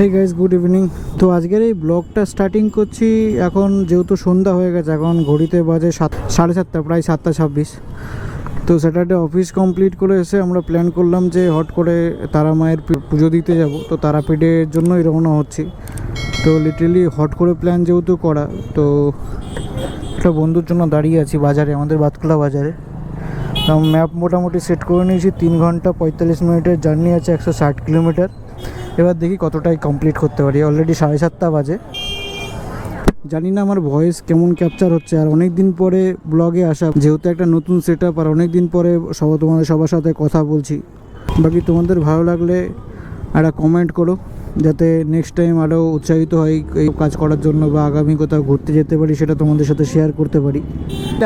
Hey guys good evening তো আজকের এই ব্লগটা স্টার্টিং করছি এখন যেহেতু সন্ধ্যা হয়ে গেছে, এখন ঘড়িতে বাজে সাত, সাড়ে সাতটা, প্রায় সাতটা ছাব্বিশ। তো স্যাটারডে অফিস কমপ্লিট করে এসে আমরা প্ল্যান করলাম যে হট করে তারা মায়ের পুজো দিতে যাব। তো তারাপীঠের জন্যই রওনা হচ্ছি। তো লিটারালি হট করে প্ল্যান যেহেতু করা, তো একটা বন্ধুর জন্য দাঁড়িয়ে আছি বাজারে, আমাদের বাতকুলা বাজারে। তো ম্যাপ মোটামুটি সেট করে নিয়েছি, তিন ঘণ্টা পঁয়তাল্লিশ মিনিটের জার্নি আছে একশো ষাট কিলোমিটার এবার দেখি কতটাই কমপ্লিট করতে পারি। অলরেডি সাড়ে সাতটা বাজে। জানি না আমার ভয়েস কেমন ক্যাপচার হচ্ছে। আর অনেক দিন পরে ব্লগে আসা, যেহেতু একটা নতুন সেট আপ আর অনেক দিন পরে সব তোমাদের সবার সাথে কথা বলছি। বাকি তোমাদের ভালো লাগলে একটা কমেন্ট করো। যাতে নেক্সট টাইম আরও উৎসাহিত হয় এই কাজ করার জন্য বা আগামী কোথাও ঘুরতে যেতে পারি, সেটা তোমাদের সাথে শেয়ার করতে পারি।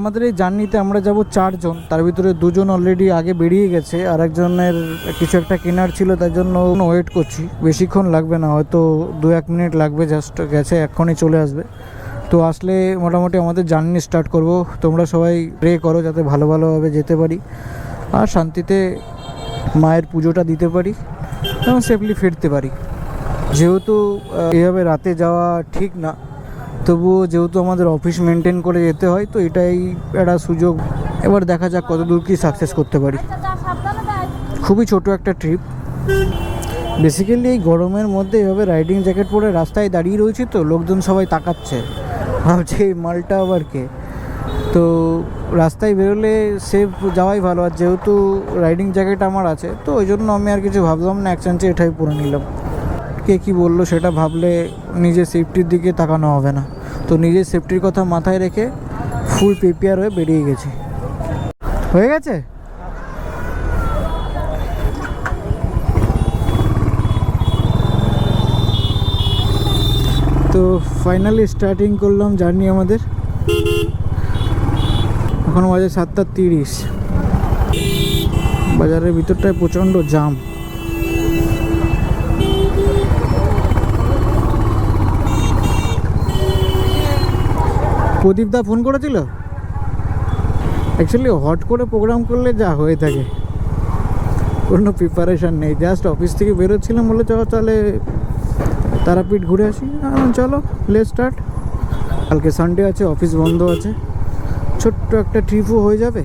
আমাদের এই জার্নিতে আমরা যাব চারজন, তার ভিতরে দুজন অলরেডি আগে বেরিয়ে গেছে, আর একজনের কিছু একটা কেনার ছিল, তার জন্য ওয়েট করছি। বেশিক্ষণ লাগবে না, হয়তো দু এক মিনিট লাগবে জাস্ট গেছে, এক্ষুনি চলে আসবে। তো আসলে মোটামুটি আমাদের জার্নি স্টার্ট করব। তোমরা সবাই প্রে করো যাতে ভালো ভালোভাবে যেতে পারি, আর শান্তিতে মায়ের পুজোটা দিতে পারি, এবং সেফলি ফিরতে পারি। যেহেতু এভাবে রাতে যাওয়া ঠিক না, তবুও যেহেতু আমাদের অফিস মেনটেন করে যেতে হয়, তো এটাই একটা সুযোগ। এবার দেখা যাক কতদূর কি সাকসেস করতে পারি। খুবই ছোট একটা ট্রিপ বেসিক্যালি এই গরমের মধ্যে এভাবে রাইডিং জ্যাকেট পরে রাস্তায় দাঁড়িয়ে রয়েছি তো, লোকজন সবাই তাকাচ্ছে। ভাবছে এই মালটা আবার কে? তো রাস্তায় বেরোলে সেফ যাওয়াই ভালো, আর যেহেতু রাইডিং জ্যাকেট আমার আছে, তো ওই জন্য আমি আর কিছু ভাবলাম না, এক চান্সে এটাই পরে নিলাম। কে কী বলল সেটা ভাবলে নিজের সেফটির দিকে তাকানো হবে না। তো নিজের সেফটির কথা মাথায় রেখে ফুল প্রিপেয়ার হয়ে বেরিয়ে গেছি। হয়ে গেছে? তো ফাইনালি স্টার্টিং করলাম জার্নি আমাদের। এখন বাজে সাতটা তিরিশ। বাজারের ভিতরটায় প্রচণ্ড জাম প্রদীপ দা ফোন করেছিল? অ্যাকচুয়ালি হট করে প্রোগ্রাম করলে যা হয়ে থাকে। কোনো প্রিপারেশান নেই জাস্ট অফিস থেকে বেরোচ্ছিলাম বলে চলো, তাহলে তারাপীঠ ঘুরে আসি। চলো লে স্টার্ট কালকে সানডে আছে অফিস বন্ধ আছে। ছোট্ট একটা ট্রিপও হয়ে যাবে।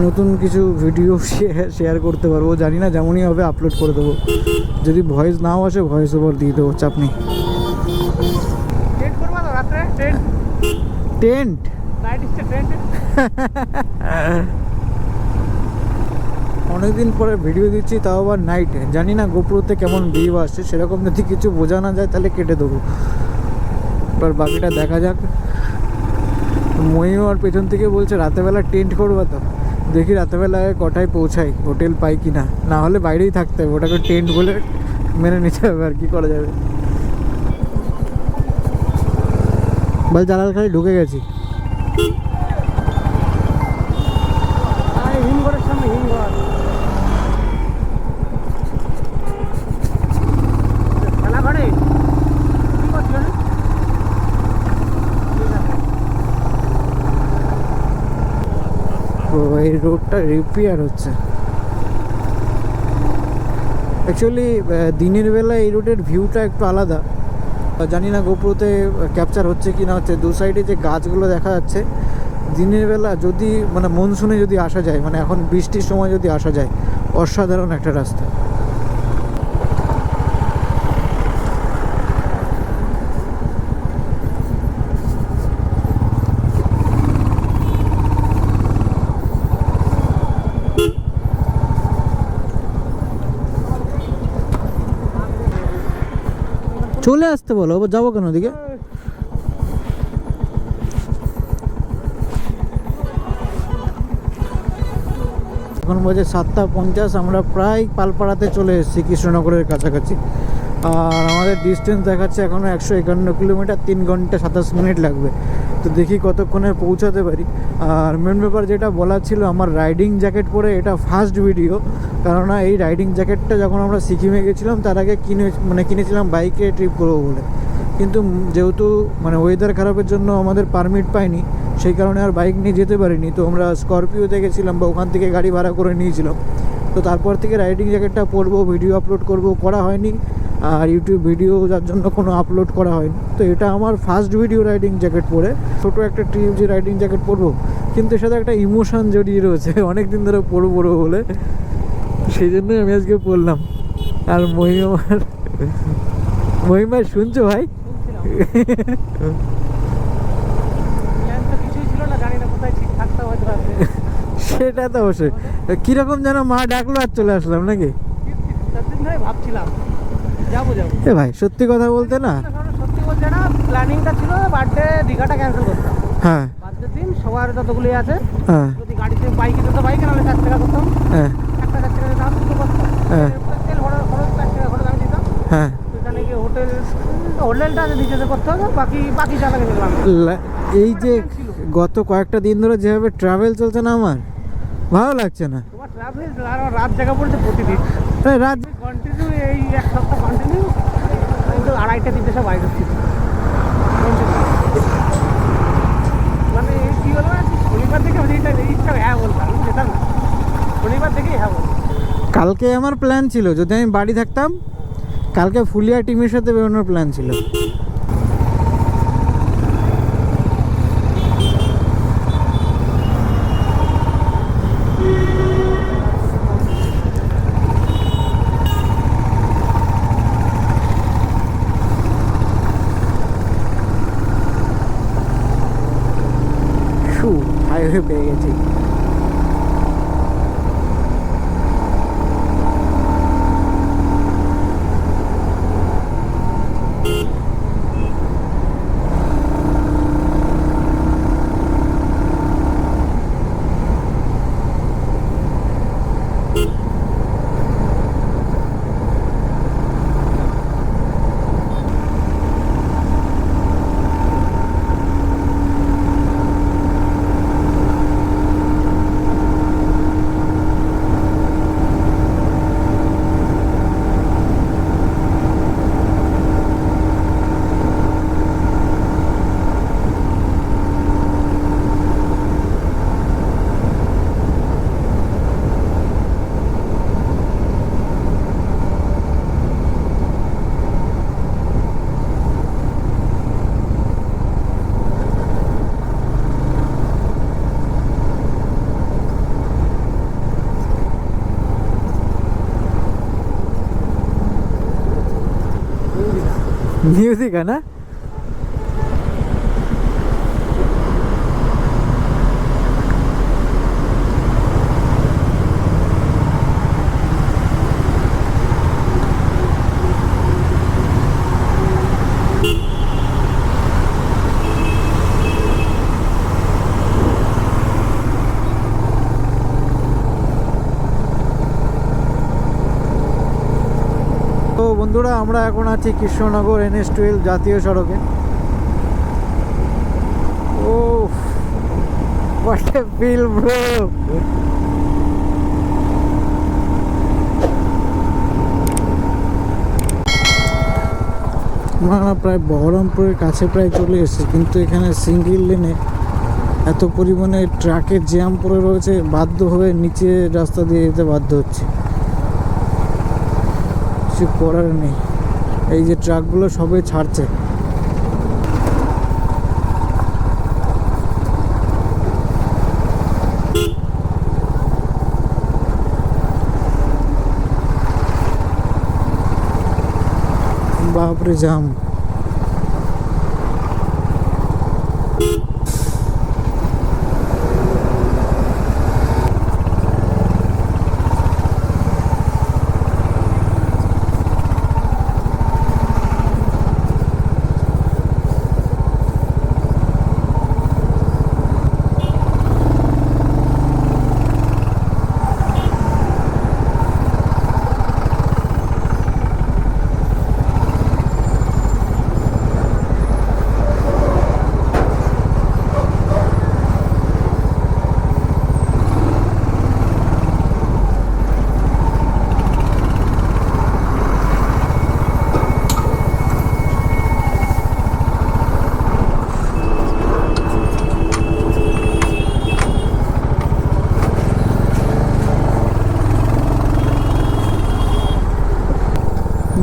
নতুন কিছু ভিডিও শেয়ার করতে পারব। জানি না, যেমনই হবে আপলোড করে দেবো। যদি ভয়েস নাও আসে ভয়েস ওভার দিয়ে দেবো, চাপ নেই। টেন্ট। অনেকদিন পরে ভিডিও দিচ্ছি, তাও আবার নাইটে জানি না গোপুরতে কেমন ভিউ আসছে, সেরকম যদি কিছু বোঝা না যায় তাহলে কেটে দেবো। এবার বাকিটা দেখা যাক। ময়ূর আর পেছন থেকে বলছে, রাতেবেলা টেন্ট করব তো। দেখি রাতেবেলায় কটায় পৌঁছাই, হোটেল পাই কি না না হলে বাইরেই থাকতে হবে, ওটাকে টেন্ট বলে মেনে নিতে হবে আর কি করা যাবে? বল জালাল খালি ঢুকে গেছি। এই রোডটা রিপেয়ার হচ্ছে। অ্যাকচুয়ালি দিনের বেলা এই রোডের ভিউটা একটু আলাদা। জানি না গোপুরতে ক্যাপচার হচ্ছে কি না হচ্ছে, দু সাইডে যে গাছগুলো দেখা যাচ্ছে, দিনের বেলা যদি মানে মনসুনে যদি আসা যায় মানে এখন বৃষ্টির সময় যদি আসা যায়, অসাধারণ একটা রাস্তা। চলে আসতে বলো যাব কেন ওদিকে? এখন বাজে সাতটা পঞ্চাশ, আমরা প্রায় পালপাড়াতে চলে এসেছি, কৃষ্ণনগরের কাছাকাছি। আর আমাদের ডিস্টেন্স দেখাচ্ছে এখনও একশো একান্ন কিলোমিটার তিন ঘণ্টা সাতাশ মিনিট লাগবে। তো দেখি কতক্ষণে পৌঁছাতে পারি। আর মেন ব্যাপার যেটা বলার ছিল, আমার রাইডিং জ্যাকেট পরে এটা ফার্স্ট ভিডিও কেননা এই রাইডিং জ্যাকেটটা যখন আমরা সিকিমে গেছিলাম, তার আগে কিনে মানে কিনেছিলাম বাইকে ট্রিপ করব বলে। কিন্তু যেহেতু মানে ওয়েদার খারাপের জন্য আমাদের পারমিট পাইনি, সেই কারণে আর বাইক নিয়ে যেতে পারিনি। তো আমরা স্করপিওতে গেছিলাম বা ওখান থেকে গাড়ি ভাড়া করে নিয়েছিলাম। তো তারপর থেকে রাইডিং জ্যাকেটটা পরবো ভিডিও আপলোড করব, করা হয়নি। আর ইউটিউব ভিডিও যার জন্য কোনো আপলোড করা হয়নি। তো এটা আমার ফার্স্ট ভিডিও রাইডিং জ্যাকেট পরে। ছোটো একটা টিউজি রাইডিং জ্যাকেট পরবো, কিন্তু এর সাথে একটা ইমোশান জড়িয়ে রয়েছে। অনেক দিন ধরে পরবো পরবো বলে। সেই জন্যই আমি আজকে পড়লাম আর মহিমার মহিমা শুনছো ভাই? সেটা তো অবশ্যই। কীরকম যেন মা ডাকলো আর চলে আসলাম নাকি? ভাবছিলাম। এ ভাই সত্যি কথা বলতে না? সত্যি বলছে না প্ল্যানিংটা ছিল বার্থডে দীঘাটা ক্যান্সেল করতাম হ্যাঁ। বার্থডে দিন সবার যতগুলি আছে হ্যাঁ। যদি গাড়িতে বাইকে যেত বাইকে নাহলে চার টাকা করতাম। হ্যাঁ। একটা চার টাকা দুটো করতাম। হ্যাঁ। তেল খরচ খরচ চার টাকা খরচ আমি দিতাম। হ্যাঁ। সেখানে গিয়ে হোটেল হোটেলটা নিজেতে করতে হবে বাকি বাকি চালাকে দেখলাম লা- এই যে গত কয়েকটা দিন ধরে যেভাবে ট্রাভেল চলছে না আমার ভালো লাগছে না। তোমার ট্রাভেল রাত জায়গা পড়েছে প্রতিদিন। আরে রাত কন্টিনিউ এই এক সপ্তাহ কন্টিনিউ কিন্তু আড়াইটা তিনটে সব বাইরে ছিল মানে এই কী হলো শনিবার থেকে ইচ্ছা হ্যাঁ বলতাম আমি যেতাম না। শনিবার থেকেই হ্যাঁ বলতাম কালকে আমার প্ল্যান ছিল, যদি আমি বাড়ি থাকতাম, কালকে ফুলিয়া টিমের সাথে বেরোনোর প্ল্যান ছিল। পেয়ে গেছি। म्यूज़िक है ना? তো বন্ধুরা, আমরা এখন আছি কৃষ্ণনগর এনএস টুয়েলভ জাতীয় সড়কে। ও ফিল আমরা প্রায় বহরমপুরের কাছে প্রায় চলে এসেছি, কিন্তু এখানে সিঙ্গেল লেনে এত পরিমাণে ট্রাকের জ্যাম পড়ে রয়েছে, বাধ্য হয়ে নিচে রাস্তা দিয়ে যেতে বাধ্য হচ্ছে। কিছু করার নেই। এই যে ট্রাকগুলো সবে ছাড়ছে। বাপরে জাম।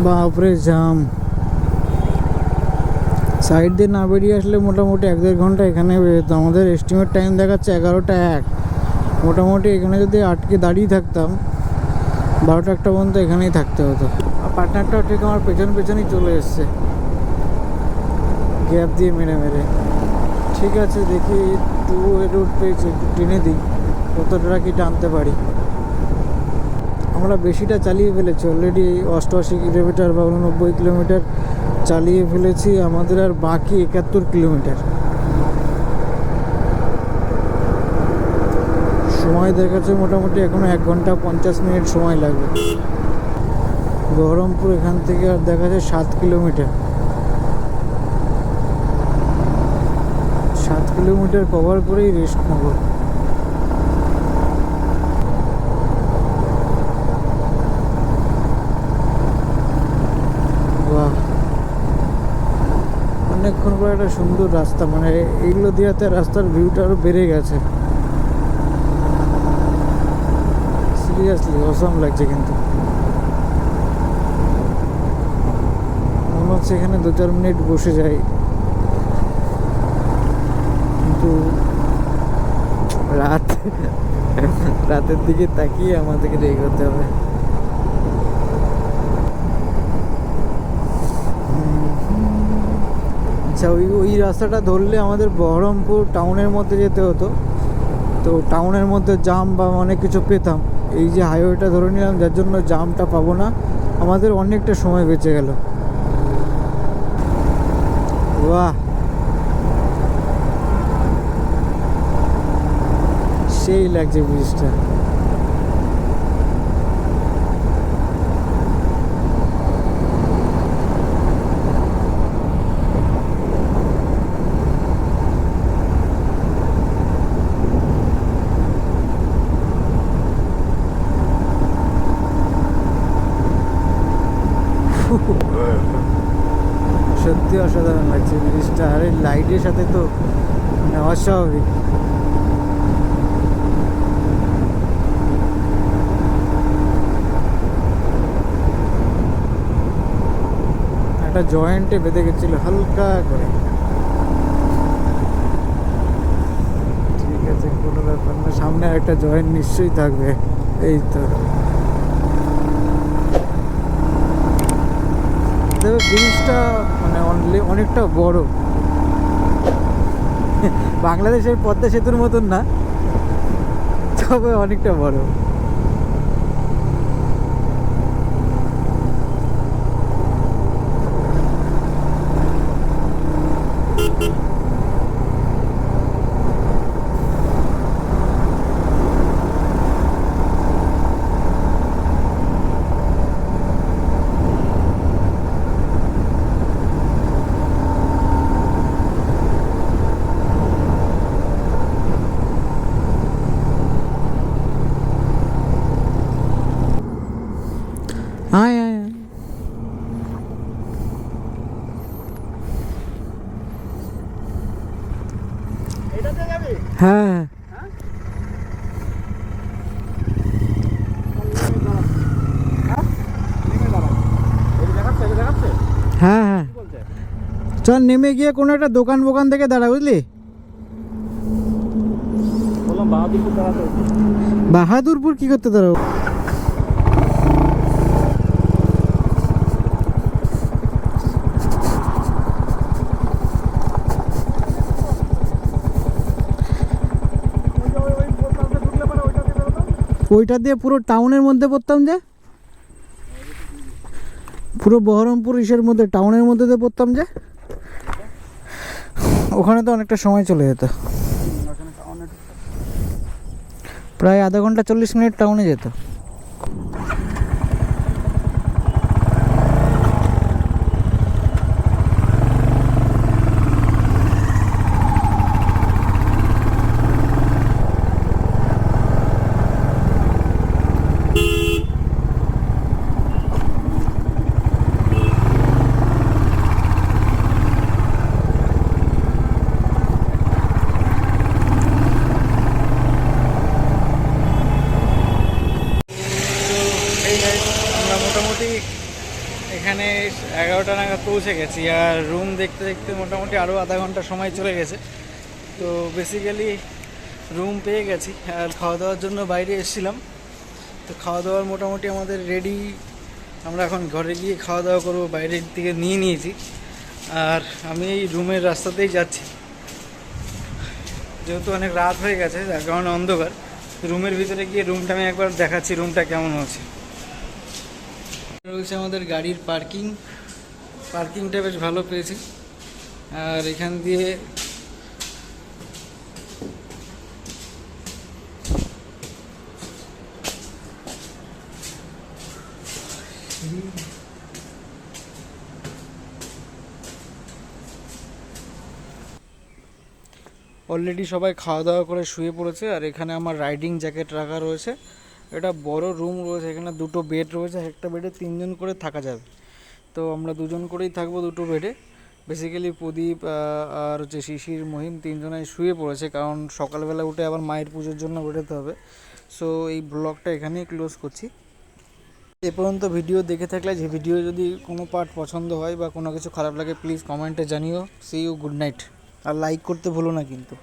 বাপরে, জাম। সাইড দিয়ে না বেরিয়ে আসলে মোটামুটি এক দেড় ঘণ্টা এখানে বেরোতো আমাদের এস্টিমেট টাইম দেখাচ্ছে এগারোটা এক। মোটামুটি এখানে যদি আটকে দাঁড়িয়ে থাকতাম, বারোটা একটা পর্যন্ত এখানেই থাকতে হতো। আর পার্টনারটাও ঠিক আমার পেছন পেছনই চলে এসছে। গ্যাপ দিয়ে মেরে মেরে। ঠিক আছে, দেখি টু রুট পেয়েছি টেনে দিই। কতটা কি টানতে পারি। আমরা বেশিটা চালিয়ে ফেলেছি। অলরেডি অষ্টআশি কিলোমিটার বা উননব্বই কিলোমিটার চালিয়ে ফেলেছি। আমাদের আর বাকি একাত্তর কিলোমিটার। সময় দেখাচ্ছে মোটামুটি এখনও এক ঘণ্টা পঞ্চাশ মিনিট সময় লাগবে। বহরমপুর এখান থেকে আর দেখা যায় সাত কিলোমিটার। সাত কিলোমিটার কভার করেই রেস্ট নেব বাহ অনেকক্ষণ পর একটা সুন্দর রাস্তা মানে এইগুলো দিয়াতে রাস্তার ভিউটা আরও বেড়ে গেছে। সিরিয়াসলি অসম লাগছে কিন্তু। মনে হচ্ছে এখানে দু চার মিনিট বসে যাই। কিন্তু রাত রাতের দিকে তাকিয়ে আমাদেরকে এগোতে হবে। আচ্ছা ওই ওই রাস্তাটা ধরলে আমাদের বহরমপুর টাউনের মধ্যে যেতে হতো। তো টাউনের মধ্যে জাম বা অনেক কিছু পেতাম। এই যে হাইওয়েটা ধরে নিলাম, যার জন্য জামটা পাবো না, আমাদের অনেকটা সময় বেঁচে গেল। বাহ! সেই লাগছে ব্রিজটা সত্যি অসাধারণ লাগছে ব্রিজটা আর এই লাইটের সাথে তো মানে অস্বাভাবিক। একটা জয়েন্টে বেঁধে গেছিল, হালকা করে। ঠিক আছে, কোনো ব্যাপার না, সামনে একটা জয়েন্ট নিশ্চয়ই থাকবে। এই তো। ব্রিজটা মানে অনেকটা বড়। বাংলাদেশের পদ্মা সেতুর মতন না তবে অনেকটা বড় আয় আয় আয়। এটাতে যাবি হ্যাঁ হ্যাঁ হ্যাঁ দেখাচ্ছে দেখাচ্ছে হ্যাঁ হ্যাঁ কি বলছে চল নেমে গিয়ে কোনো একটা দোকান ফোকান থেকে দাঁড়া বুঝলি? বাহাদুরপুর কি করতে দাঁড়াবো? ওইটা দিয়ে পুরো টাউনের মধ্যে পড়তাম যে? পুরো বহরমপুর ইসের মধ্যে টাউনের মধ্যে দিয়ে পড়তাম যে? ওখানে তো অনেকটা সময় চলে যেত। প্রায় আধা ঘণ্টা চল্লিশ মিনিট টাউনে যেত। ছটা নাগাদ পৌঁছে গেছি আর রুম দেখতে দেখতে মোটামুটি আরও আধা ঘণ্টা সময় চলে গেছে। তো বেসিক্যালি রুম পেয়ে গেছি আর খাওয়া দাওয়ার জন্য বাইরে এসেছিলাম। তো খাওয়া দাওয়ার মোটামুটি আমাদের রেডি আমরা এখন ঘরে গিয়ে খাওয়া দাওয়া করব, বাইরের দিকে নিয়ে নিয়েছি। আর আমি এই রুমের রাস্তাতেই যাচ্ছি। যেহেতু অনেক রাত হয়ে গেছে, যার কারণে অন্ধকার। রুমের ভিতরে গিয়ে রুমটা আমি একবার দেখাচ্ছি রুমটা কেমন হচ্ছে। রয়েছে আমাদের গাড়ির পার্কিং। পার্কিংটা বেশ ভালো পেয়েছি। আর এখান দিয়ে অলরেডি সবাই খাওয়া দাওয়া করে শুয়ে পড়েছে। আর এখানে আমার রাইডিং জ্যাকেট রাখা রয়েছে। এটা বড় রুম রয়েছে, এখানে দুটো বেড রয়েছে, একটা বেডে তিনজন করে থাকা যাবে। তো আমরা দুজন করেই থাকব দুটো বেডে বেসিক্যালি প্রদীপ আর হচ্ছে শিশির, মহিম তিনজনাই শুয়ে পড়েছে, কারণ সকালবেলা উঠে আবার মায়ের পুজোর জন্য বেরোতে হবে। সো এই ব্লগটা এখানেই ক্লোজ করছি। এ পর্যন্ত ভিডিও দেখে থাকলে, যে ভিডিও যদি কোনো পার্ট পছন্দ হয় বা কোনো কিছু খারাপ লাগে প্লিজ কমেন্টে জানিও। সি ইউ গুড নাইট আর লাইক করতে ভুলো না কিন্তু।